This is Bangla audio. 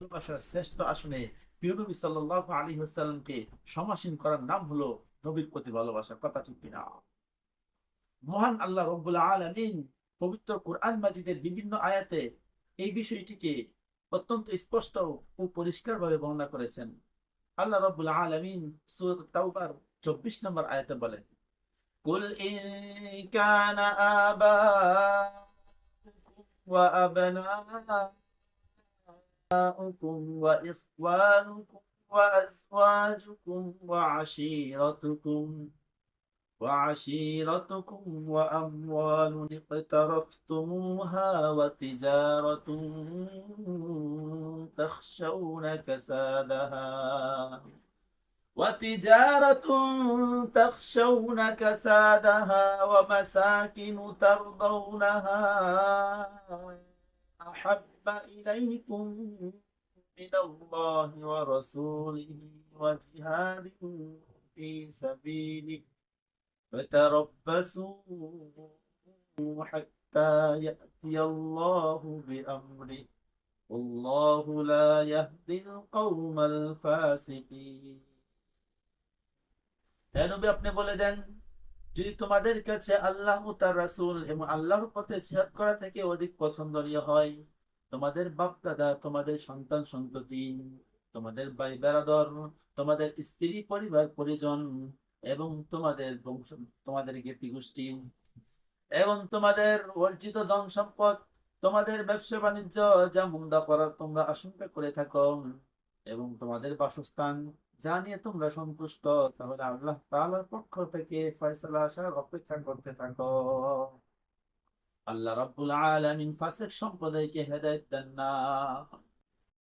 ভালোবাসার শ্রেষ্ঠ আসনে প্রিয় নবী সাল্লাল্লাহু আলাইহি ওয়াসাল্লামকে সমাসীন করার নাম হলো নবীর প্রতি ভালোবাসা কথা ঠিক কিনা মহান আল্লাহ রব্বুল আলামিন পবিত্র কোরআন মাজিদের বিভিন্ন আয়াতে এই বিষয়টিকে অত্যন্ত স্পষ্ট ও পরিষ্কারভাবে বর্ণনা করেছেন আল্লাহ রব্বুল আলামিন সূরা তাওবার 24 নম্বর আয়াতে বলেন কুল ইন কানা আবাউকুম ওয়া আবনাউকুম أبناؤكم وإخوانكم وأزواجكم وعشيرتكم وعشيرتكم وأموال اقترفتموها وتجارة تخشون كسادها وتجارة تخشون كسادها ومساكن ترضونها. إليكم من الله ورسوله وجهاد في سبيله فتربصوا حتى يأتي الله بأمره والله لا يهدي القوم الفاسقين তাই নবী আপনি বলে দেন যদি তোমাদের কাছে আল্লাহ ও তার রাসূল এবং আল্লাহর পথে জিহাদ করা থেকে অধিক পছন্দনীয় হয় তোমাদের বাপ দাদা, তোমাদের সন্তান সন্ততি, তোমাদের ভাই বেরাদর তোমাদের স্ত্রী পরিবার পরিজন এবং তোমাদের বংশ, তোমাদের জ্ঞাতি গোষ্ঠী এবং তোমাদের অর্জিত ধন সম্পদ, তোমাদের ব্যবসা বাণিজ্য যা মুন্দা করার তোমরা আশঙ্কা করে থাকো এবং তোমাদের বাসস্থান যা নিয়ে তোমরা সন্তুষ্ট, তাহলে আল্লাহ তাআলার পক্ষ থেকে ফয়সালা আসার অপেক্ষা করতে থাকো। আল্লাহ রাব্বুল আলামিন ফাসিক সম্প্রদায়কে হেদায়েত দেন না